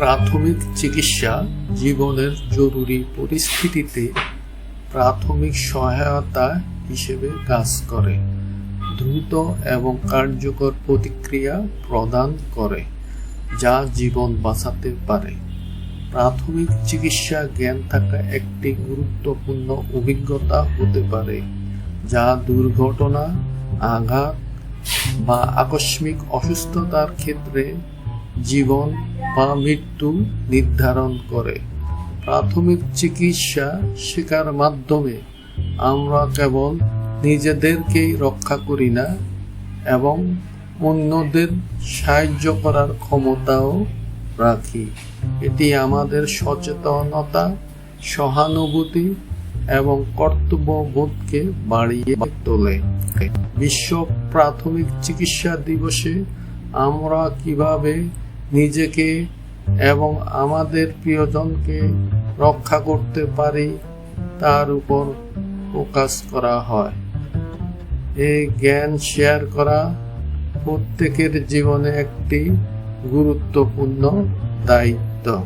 প্রাথমিক চিকিৎসা জীবনের জরুরি পরিস্থিতিতে প্রাথমিক সহায়তা হিসেবে কাজ করে, দ্রুত এবং কার্যকর প্রতিক্রিয়া প্রদান করে যা জীবন বাঁচাতে পারে। প্রাথমিক চিকিৎসা জ্ঞান থাকা একটি গুরুত্বপূর্ণ অভিজ্ঞতা হতে পারে, যা দুর্ঘটনা, আঘাত বা আকস্মিক অসুস্থতার ক্ষেত্রে জীবন বা মৃত্যু নির্ধারণ করে। প্রাথমিক চিকিৎসা শেখার মাধ্যমে আমরা কেবল নিজেদেরকেই রক্ষা করি না এবং অন্যদের সাহায্য করার ক্ষমতাও রাখি। এটি আমাদের সচেতনতা, সহানুভূতি এবং কর্তব্যবোধকে বাড়িয়ে তোলে। বিশ্ব প্রাথমিক চিকিৎসা দিবসে আমরা কীভাবে নিজেকে এবং আমাদের প্রিয়জনকে রক্ষা করতে পারি, তার উপর ফোকাস করা হয়। এই জ্ঞান শেয়ার করা প্রত্যেকের জীবনে একটি গুরুত্বপূর্ণ দায়িত্ব।